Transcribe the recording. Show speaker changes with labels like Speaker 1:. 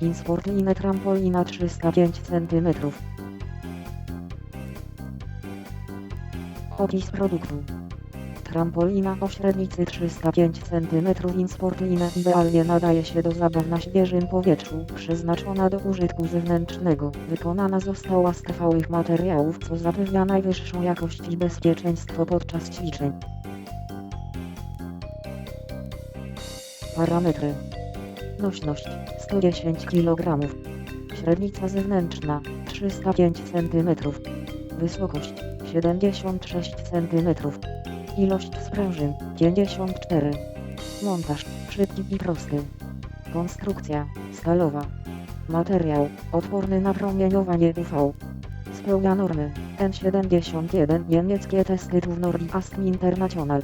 Speaker 1: Insportline trampolina 305 cm. Opis produktu. Trampolina o średnicy 305 cm Insportline idealnie nadaje się do zabaw na świeżym powietrzu, przeznaczona do użytku zewnętrznego. Wykonana została z trwałych materiałów, co zapewnia najwyższą jakość i bezpieczeństwo podczas ćwiczeń. Parametry. Nośność 110 kg. Średnica zewnętrzna 305 cm. Wysokość 76 cm. Ilość sprężyn 54. Montaż szybki i prosty. Konstrukcja skalowa. Materiał odporny na promieniowanie UV. Spełnia normy N71 niemieckie testy Nordic International.